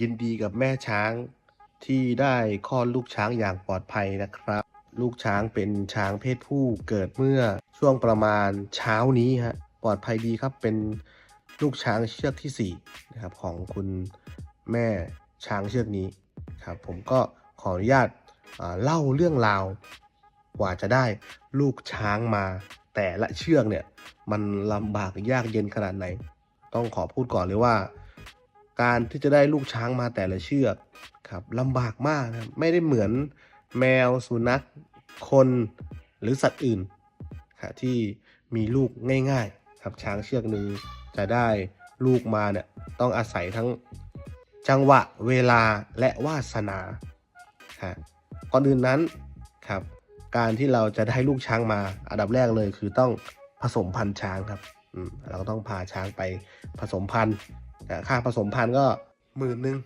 ยินดีกับแม่ช้างที่ได้คลอดลูกช้างอย่างปลอดภัยนะครับ ลูกช้างเป็นช้างเพศผู้เกิดเมื่อช่วงประมาณเช้านี้ฮะปลอดภัยดีครับเป็นลูกช้างเชือกที่สี่นะครับของคุณแม่ช้างเชือกนี้ครับผมก็ขออนุญาตเล่าเรื่องราวกว่าจะได้ลูกช้างมา แต่ละเชือกเนี่ยมันลำบากยากเย็นขนาดไหน ต้องขอพูดก่อนเลยว่า การที่จะได้ลูกช้างมาแต่ละเชือกครับลำบากมากนะไม่ได้เหมือนแมวสุนัข คนหรือสัตว์อื่นครับที่มีลูกง่าย ๆ ครับช้างเชือกหนึ่งจะได้ลูกมาเนี่ยต้องอาศัยทั้งจังหวะเวลาและวาสนาครับก่อนอื่นนั้นครับการที่เราจะได้ลูกช้างมาอันดับแรกเลยคือต้องผสมพันธุ์ช้างครับอืมเราก็ต้องพาช้างไปผสมพันธุ์ ค่าผสมพันธุ์ก็หมื่นหนึ่ง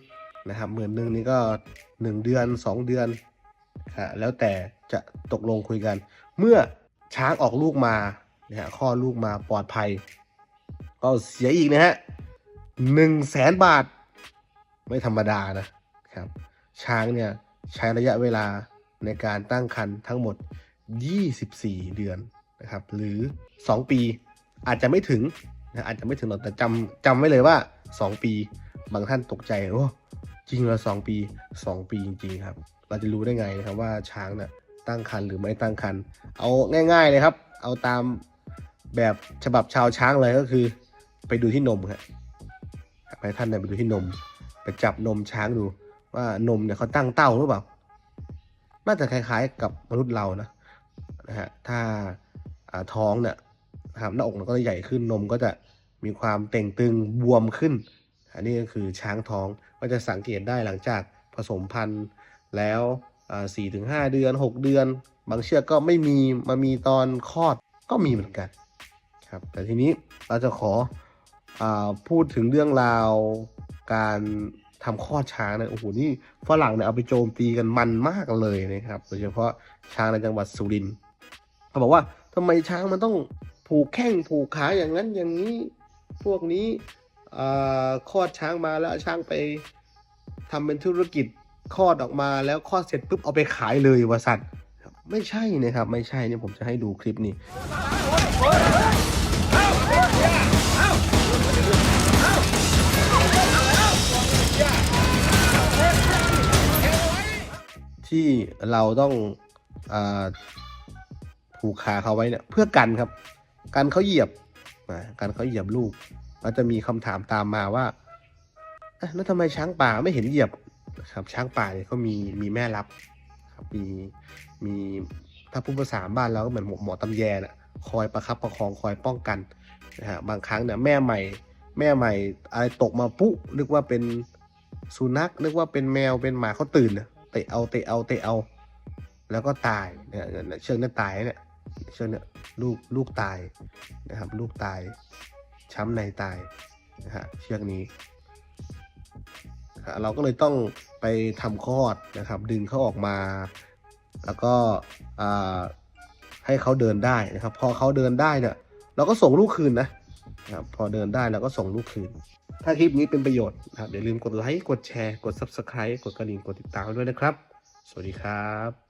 นะครับหมื่นหนึ่งนี่ก็หนึ่งเดือนสองเดือนครับแล้วแต่จะตกลงคุยกัน เมื่อช้างออกลูกมานะฮะข้อดลูกมาปลอดภัย ก็เสียอีกนะฮะหนึ่งแสนบาท ไม่ธรรมดานะครับ ช้างเนี่ยใช้ระยะเวลาในการตั้งครรภ์ทั้งหมด 24 เดือนนะครับ หรือ 2 ปีอาจจะไม่ถึงนะอาจจะไม่ถึงหรอกแต่จำจำไว้เลยว่า 2 ปี บางท่านตกใจโอ้จริงเหรอสองปี 2 ปีจริงๆครับ เราจะรู้ได้ไงนะครับว่าช้างน่ะตั้งครรภ์หรือไม่ตั้งครรภ์เอาง่าย ๆเลยครับ เอาตามแบบฉบับชาวช้างเลยก็คือ ไปดูที่นมครับให้ท่านเนี่ยไปดูที่นม ไปจับนมช้างดู ว่านมเนี่ยเขาตั้งเต้าหรือเปล่า น่าจะคล้ายๆกับมนุษย์เรานะนะฮะถ้าท้องเนี่ยนะครับหน้าอกมันก็จะใหญ่ขึ้นนมก็จะ มีความเต่งตึงบวมขึ้น อันนี้ก็คือช้างท้องก็จะสังเกตได้หลังจากผสมพันธุ์แล้วสี่ถึงห้าเดือนหกเดือน บางเชือกก็ไม่มีมามีตอนคลอดก็มีเหมือนกันครับแต่ทีนี้เราจะขออพูดถึงเรื่องราวการทำคลอดช้างเนี่ยโอ้โหนี่ฝรั่งเนี่ยเอาไปโจมตีกันมันมากเลยนะครับ โดยเฉพาะช้างในจังหวัดสุรินทร์เขาบอกว่าทำไมช้างมันต้องผูกแข้งผูกขาอย่างนั้นอย่างนี้ พวกนี้คลอดช้างมาแล้วช้างไปทำเป็นธุรกิจคลอดออกมาแล้วคลอดเสร็จปุ๊บเอาไปขายเลยวะสัตว์ไม่ใช่นะครับ ไม่ใช่เนี่ยผมจะให้ดูคลิปนี้ที่เราต้องอผูกขาเขาไว้เนี่ยเพื่อกันครับ กันเขาเหยียบ นะกันเขาเหยียบลูกแล้วจะมีคำถามตามมาว่าแล้วทำไมช้างป่าไม่เห็นเหยียบครับช้างป่าเนี่ยเขามีมีแม่รับครับมีมีถ้าพูดภาษาบ้านเราก็เหมือนหมอหมอตำแยน่ะคอยประคับประคองคอยป้องกันนะฮะบางครั้งเนี่ยแม่ใหม่ แม่ใหม่อะไรตกมาปุ๊นึกว่าเป็นสุนัขนึกว่าเป็นแมวเป็นหมาเขาตื่นเตะเอาเตะเอาเตะเอา แล้วก็ตายเนี่ยเนี่ยเชือกเนี่ยตายเนี่ย ชือกเนี่ยลูกลูกตายนะครับ ลูกตายช้ำในตายนะฮะเชือกนี้ เราก็เลยต้องไปทำคลอดนะครับ ดึงเขาออกมา แล้วก็อ่าให้เขาเดินได้นะครับ พอเขาเดินได้เนี่ยเราก็ส่งลูกคืนนะนะครับพอเดินได้เราก็ส่งลูกคืน ถ้าคลิปนี้เป็นประโยชน์นะครับอย่าลืมกดไลค์กดแชร์กด Subscribe กดกระดิ่งกดติดตามด้วยนะครับ สวัสดีครับ